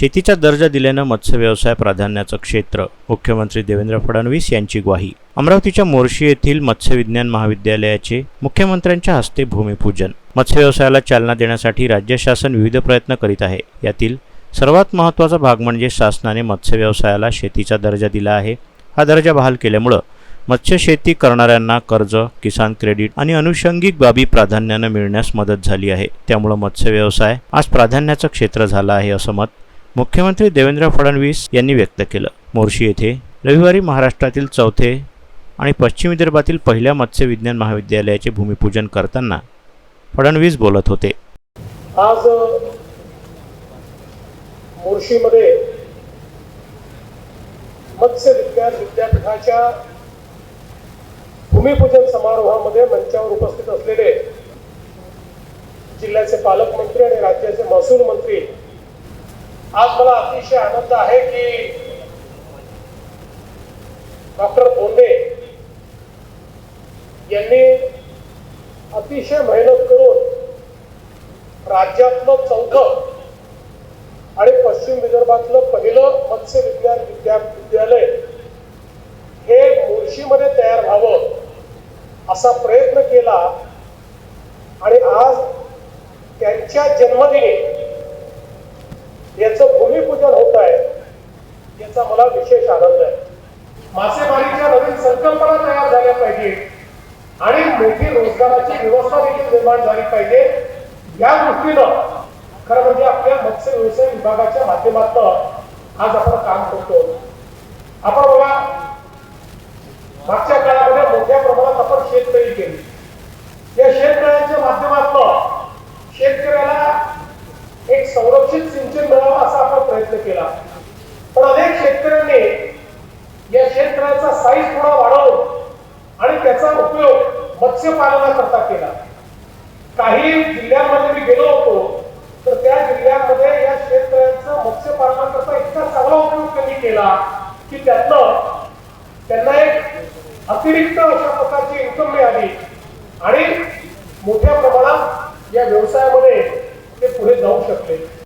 शेतीचा दर्जा दिल्यानं मत्स्य व्यवसाय प्राधान्याचं क्षेत्र मुख्यमंत्री देवेंद्र फडणवीस यांची ग्वाही. अमरावतीच्या मोर्शी येथील मत्स्य विज्ञान महाविद्यालयाचे मुख्यमंत्र्यांच्या हस्ते भूमिपूजन. मत्स्य व्यवसायाला चालना देण्यासाठी राज्य शासन विविध प्रयत्न करीत आहे. यातील सर्वात महत्त्वाचा भाग म्हणजे शासनाने मत्स्य व्यवसायाला शेतीचा दर्जा दिला आहे. हा दर्जा बहाल केल्यामुळं मत्स्य शेती करणाऱ्यांना कर्ज किसान क्रेडिट आणि अनुषंगिक बाबी प्राधान्यानं मिळण्यास मदत झाली आहे. त्यामुळं मत्स्य व्यवसाय आज प्राधान्याचं क्षेत्र झाला आहे असं मत मुख्यमंत्री देवेंद्र फडणवीस यांनी व्यक्त केलं. मोर्शी येथे रविवारी महाराष्ट्रातील चौथे आणि पश्चिम विदर्भातील पहिल्या मत्स्य विज्ञान महाविद्यालयाचे भूमिपूजन करताना फडणवीस बोलत होते. आज मोर्शीमध्ये मत्स्य विज्ञान विद्यापीठाच्या भूमिपूजन समारोहामध्ये मंचावर उपस्थित असलेले जिल्ह्याचे पालकमंत्री आणि राज्याचे महसूल मंत्री आज मला अतिशय आनंद आहे की डॉक्टर बोंडे यांनी अतिशय मेहनत करून राज्यातलं चौथं आणि पश्चिम विदर्भातलं पहिलं मत्स्य विज्ञान विद्या विद्यालय हे मुळशीमध्ये तयार व्हावं असा प्रयत्न केला आणि आज त्यांच्या जन्मदिनी याचं भूमिपूजन होत आहे याचा मला विशेष आनंद आहे. मासेमारीच्या नवीन संकल्पना तयार झाल्या पाहिजे. आणि मोठी रोजगाराची व्यवस्था देखील निर्माण झाली पाहिजे. या दृष्टीनं खरं म्हणजे आपल्या मत्स्य व्यवसाय विभागाच्या माध्यमातून आज आपण काम करतो. आपण बघा मागच्या काळामध्ये मोठ्या प्रमाणात आपण शेततळी केली. या शेततळ्यांच्या माध्यमातून शेतकऱ्याला एक संरक्षित सिंचन मिळावं असा आपण प्रयत्न केला. शासनाने या क्षेत्राचा साईज थोडा वाढवून आणि त्याचा उपयोग मत्स्यपालनाकरता केला. काही जिल्ह्यांमध्ये मी गेलो होतो तर त्या जिल्ह्यांमध्ये या शेतकऱ्यांचा मत्स्यपालनाकरता इतका चांगला उपयोग त्यांनी केला की त्यातनं त्यांना एक अतिरिक्त अशा प्रकारची इन्कम मिळाली. आणि मोठ्या प्रमाणात या व्यवसायामध्ये ते पुढे जाऊ शकले.